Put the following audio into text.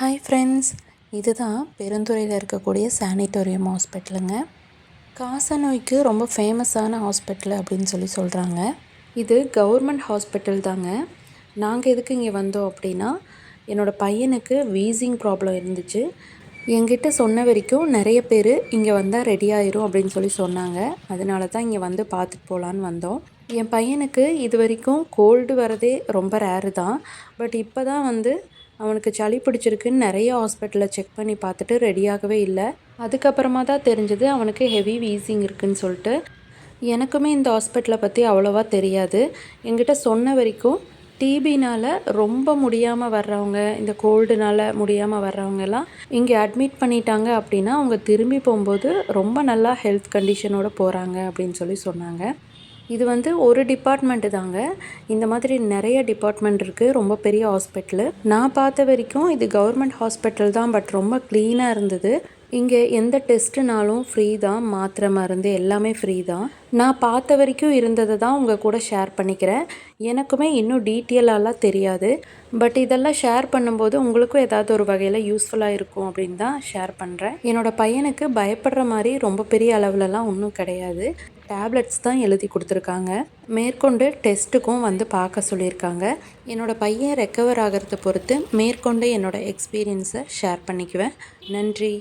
Hi friends இதுதான் பெருந்துறையில் இருக்கக்கூடிய sanatorium ஹாஸ்பிட்டலுங்க காச நோய்க்கு ரொம்ப ஃபேமஸான ஹாஸ்பிட்டல் அப்படின்னு சொல்லி சொல்கிறாங்க இது கவர்மெண்ட் ஹாஸ்பிட்டல் தாங்க. நாங்கள் எதுக்கு இங்கே வந்தோம் அப்படின்னா என்னோடய பையனுக்கு வீசிங் ப்ராப்ளம் இருந்துச்சு. என்கிட்ட சொன்ன வரைக்கும் நிறைய பேர் இங்கே வந்தால் ரெடி ஆயிரும் அப்படின்னு சொல்லி சொன்னாங்க. அதனால தான் இங்கே வந்து பார்த்துட்டு போகலான்னு வந்தோம். என் பையனுக்கு இது வரைக்கும் கோல்டு வரதே ரொம்ப ரேரு தான். பட் இப்போ தான் வந்து அவனுக்கு சளி பிடிச்சிருக்குன்னு நிறைய ஹாஸ்பிட்டலில் செக் பண்ணி பார்த்துட்டு ரெடியாகவே இல்லை. அதுக்கப்புறமா தான் தெரிஞ்சது அவனுக்கு ஹெவி வீசிங் இருக்குதுன்னு சொல்லிட்டு. எனக்குமே இந்த ஹாஸ்பிட்டலை பற்றி அவ்வளோவா தெரியாது. என்கிட்ட சொன்ன வரைக்கும் டிபினால் ரொம்ப முடியாமல் வர்றவங்க இந்த கோல்டுனால் முடியாமல் வர்றவங்கெல்லாம் இங்கே அட்மிட் பண்ணிட்டாங்க அப்படின்னா அவங்க திரும்பி போகும்போது ரொம்ப நல்லா ஹெல்த் கண்டிஷனோடு போகிறாங்க அப்படின்னு சொல்லி சொன்னாங்க. இது வந்து ஒரு டிபார்ட்மெண்ட்டு தாங்க. இந்த மாதிரி நிறைய டிபார்ட்மெண்ட் இருக்குது ரொம்ப பெரிய ஹாஸ்பிட்டலு நான் பார்த்த வரைக்கும் இது கவர்மெண்ட் ஹாஸ்பிட்டல் தான் பட் ரொம்ப க்ளீனாக இருந்தது. இங்கே எந்த டெஸ்ட்டுனாலும் ஃப்ரீ தான் மாத்திரை மருந்து எல்லாமே ஃப்ரீ தான். நான் பார்த்த வரைக்கும் இருந்ததை தான் உங்கள் கூட ஷேர் பண்ணிக்கிறேன். எனக்குமே இன்னும் டீட்டெயிலாலாம் தெரியாது. பட் இதெல்லாம் ஷேர் பண்ணும்போது உங்களுக்கும் ஏதாவது ஒரு வகையில் யூஸ்ஃபுல்லாக இருக்கும் அப்படின்னு தான் ஷேர் பண்ணுறேன் என்னோடய பையனுக்கு பயப்படுற மாதிரி ரொம்ப பெரிய அளவுலலாம் ஒன்றும் கிடையாது. டேப்லெட்ஸ் தான் எழுதி கொடுத்துருக்காங்க. மேற்கொண்டு டெஸ்ட்டுக்கும் வந்து பார்க்க சொல்லியிருக்காங்க. என்னோடய பையன் ரெக்கவர் ஆகிறத பொறுத்து மேற்கொண்டு என்னோடய எக்ஸ்பீரியன்ஸை ஷேர் பண்ணிக்குவேன். நன்றி.